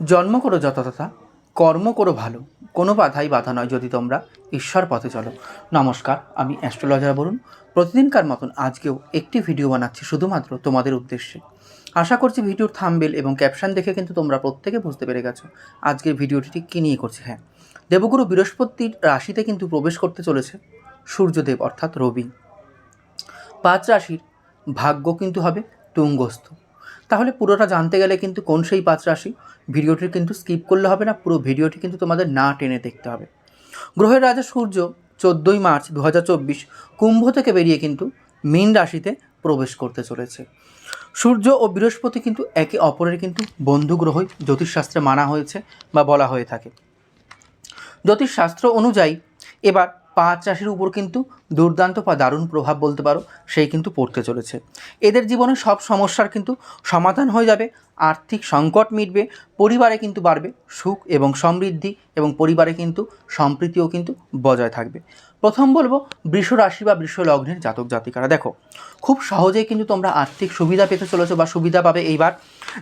জন্ম করো যথাযথা কর্ম করো ভালো। কোনো বাধাই বাধা নয় যদি তোমরা ঈশ্বর পথে চলো। নমস্কার, আমি অ্যাস্ট্রোলজার বলুন প্রতিদিনকার মতন আজকেও একটি ভিডিও বানাচ্ছি শুধুমাত্র তোমাদের উদ্দেশ্যে। আশা করছি ভিডিওর থাম্বেল এবং ক্যাপশন দেখে কিন্তু তোমরা প্রত্যেকে বুঝতে পেরে গেছো আজকের ভিডিওটি ঠিক কী নিয়ে করছি। হ্যাঁ দেবগুরু বৃহস্পতির রাশিতে কিন্তু প্রবেশ করতে চলেছে, সূর্যদেব অর্থাৎ রবি। পাঁচ রাশির ভাগ্য কিন্তু হবে তুঙ্গস্থ। তাহলে পুরোটা জানতে গেলে কিন্তু কোন সেই পাঁচ রাশি? ভিডিওটি কিন্তু স্কিপ করলে হবে না, পুরো ভিডিওটি কিন্তু তোমাদের না টেনে দেখতে হবে। গ্রহের রাজা সূর্য চোদ্দোই মার্চ দু হাজার চব্বিশ কুম্ভ থেকে বেরিয়ে কিন্তু মীন রাশিতে প্রবেশ করতে চলেছে। সূর্য ও বৃহস্পতি কিন্তু একে অপরের কিন্তু বন্ধু গ্রহই জ্যোতিষশাস্ত্রে মানা হয়েছে বা বলা হয়ে থাকে। জ্যোতিষশাস্ত্র অনুযায়ী এবার পাঁচ রাশির উপর কিন্তু দুর্দান্ত বা দারুণ প্রভাব বলতে পারো, সেই কিন্তু পড়তে চলেছে। এদের জীবনে সব সমস্যার কিন্তু সমাধান হয়ে যাবে, আর্থিক সংকট মিটবে, পরিবারে কিন্তু বাড়বে সুখ এবং সমৃদ্ধি এবং পরিবারে কিন্তু সম্প্রীতিও কিন্তু বজায় থাকবে। প্রথম বলব, বৃষ রাশি বা বৃষ লগ্নের জাতক জাতিকারা। দেখো, খুব সহজেই কিন্তু তোমরা আর্থিক সুবিধা পেতে চলেছো বা সুবিধা পাবে এইবার।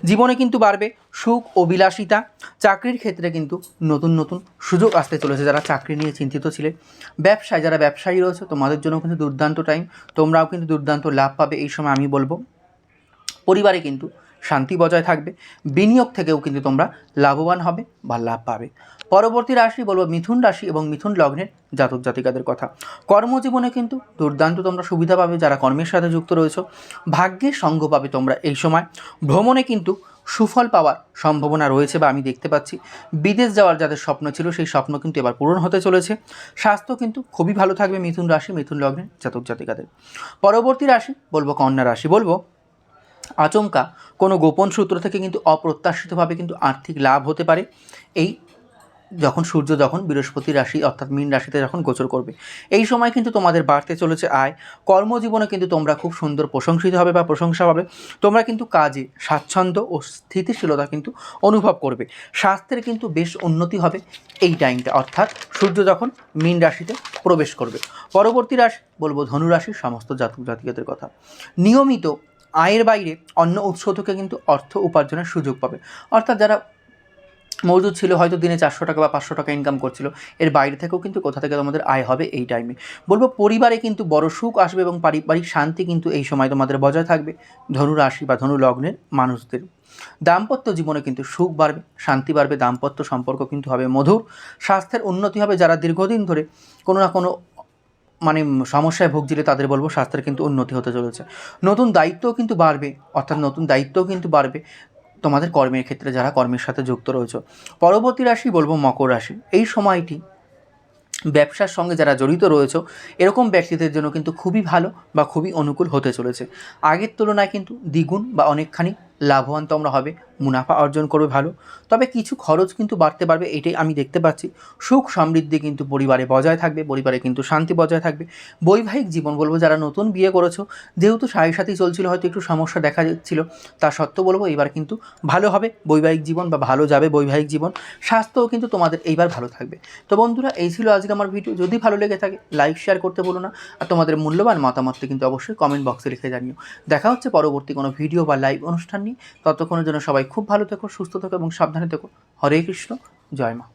জীবনে কিন্তু বাড়বে সুখ ও বিলাসিতা চাকরির ক্ষেত্রে কিন্তু নতুন নতুন সুযোগ আসতে চলেছে যারা চাকরি নিয়ে চিন্তিত ছিলেন ব্যবসায়, যারা ব্যবসায়ী রয়েছে তোমাদের জন্য কিন্তু দুর্দান্ত টাইম তোমরাও কিন্তু দুর্দান্ত লাভ পাবে, এই সময় আমি বলব। পরিবারে কিন্তু শান্তি বজায় থাকবে, বিনিয়োগ থেকেও কিন্তু তোমরা লাভবান হবে বা লাভ পাবে। পরবর্তী রাশি বলব মিথুন রাশি এবং মিথুন লগ্নের জাতক জাতিকাদের কথা। কর্মজীবনে কিন্তু দুর্দান্ত তোমরা সুবিধা পাবে যারা কর্মের সাথে যুক্ত রয়েছে। ভাগ্যের সঙ্গ পাবে তোমরা এই সময়। ভ্রমণে কিন্তু সুফল পাওয়ার সম্ভাবনা রয়েছে বা আমি দেখতে পাচ্ছি। বিদেশ যাওয়ার যাদের স্বপ্ন ছিল, সেই স্বপ্ন কিন্তু এবার পূরণ হতে চলেছে। স্বাস্থ্য কিন্তু খুবই ভালো থাকবে মিথুন রাশি, মিথুন লগ্নের জাতক জাতিকাদের। পরবর্তী রাশি বলব, কন্যা রাশি বলব, আচমকা কোনো গোপন সূত্র থেকে কিন্তু অপ্রত্যাশিতভাবে কিন্তু আর্থিক লাভ হতে পারে। এই যখন সূর্য যখন বৃহস্পতি রাশি অর্থাৎ মীন রাশিতে যখন গোচর করবে, এই সময় কিন্তু তোমাদের বাড়তে চলেছে আয়। কর্মজীবনে কিন্তু তোমরা খুব সুন্দর প্রশংসিত হবে বা প্রশংসা পাবে। তোমরা কিন্তু কাজে স্বাচ্ছন্দ্য ও স্থিতিশীলতা কিন্তু অনুভব করবে। স্বাস্থ্যের কিন্তু বেশ উন্নতি হবে এই টাইমটা। অর্থাৎ সূর্য যখন মীন রাশিতে প্রবেশ করবে, পরবর্তী রাশি বলব ধনু রাশির সমস্ত জাতক জাতিকাদের কথা। নিয়মিত আয়ের বাইরে অন্য উৎস থেকে কিন্তু অর্থ উপার্জনের সুযোগ পাবে। অর্থাৎ যারা মজুদ ছিল হয়তো দিনে চারশো টাকা বা পাঁচশো টাকা ইনকাম করছিল। এর বাইরে থেকেও কিন্তু কোথা থেকে তোমাদের আয় হবে এই টাইমে বলব পরিবারে কিন্তু বড় সুখ আসবে এবং পারিবারিক শান্তি কিন্তু এই সময় তোমাদের বজায় থাকবে ধনু রাশি বা ধনু লগ্নের মানুষদের। দাম্পত্য জীবনে কিন্তু সুখ বাড়বে, শান্তি বাড়বে, দাম্পত্য সম্পর্ক কিন্তু হবে মধুর, স্বাস্থ্যের উন্নতি হবে যারা দীর্ঘদিন ধরে কোনো না কোনো মানে সমস্যায় ভুগছিলে তাদের বলব স্বাস্থ্যের কিন্তু উন্নতি হতে চলেছে। নতুন দায়িত্বও কিন্তু বাড়বে, অর্থাৎ নতুন দায়িত্বও কিন্তু বাড়বে। তোমাদের কর্মের ক্ষেত্রে যারা কর্মের সাথে যুক্ত রয়েছে। পরবর্তী রাশি বলব মকর রাশি। এই সময়টি ব্যবসার সঙ্গে যারা জড়িত রয়েছে, এরকম ব্যক্তিদের জন্য কিন্তু খুবই ভালো বা খুবই অনুকূল হতে চলেছে। আগের তুলনায় কিন্তু দ্বিগুণ বা অনেকখানি লাভবান তোমরা হবে। মুনাফা অর্জন করবে ভালো। তবে কিছু খরচ কিন্তু বাড়তে পারবে, এটাই আমি দেখতে পাচ্ছি। সুখ সমৃদ্ধি কিন্তু পরিবারে বজায় থাকবে, পরিবারে কিন্তু শান্তি বজায় থাকবে। বৈবাহিক জীবন বলব, যারা নতুন বিয়ে করেছ, যেহেতু সাড়ে সাথী চলছিল, হয়তো একটু সমস্যা দেখা যাচ্ছিল, তা সত্ত্বেও বলব, এবার কিন্তু ভালো হবে বৈবাহিক জীবন বা ভালো যাবে বৈবাহিক জীবন। স্বাস্থ্যও কিন্তু তোমাদের এইবার ভালো থাকবে। তো বন্ধুরা, এই ছিল আজকে আমার ভিডিও। যদি ভালো লেগে থাকে, লাইক, শেয়ার করতে বলো না। আর তোমাদের মূল্যবান মতামতটি কিন্তু অবশ্যই কমেন্ট বক্সে লিখে জানিও। দেখা হচ্ছে পরবর্তী কোনো ভিডিও বা লাইভ অনুষ্ঠান নিয়ে। ততক্ষণের জন্য সবাই খুব ভালো থেকো সুস্থ থেকো এবং সাবধানে থেকো। হরে কৃষ্ণ জয় মা।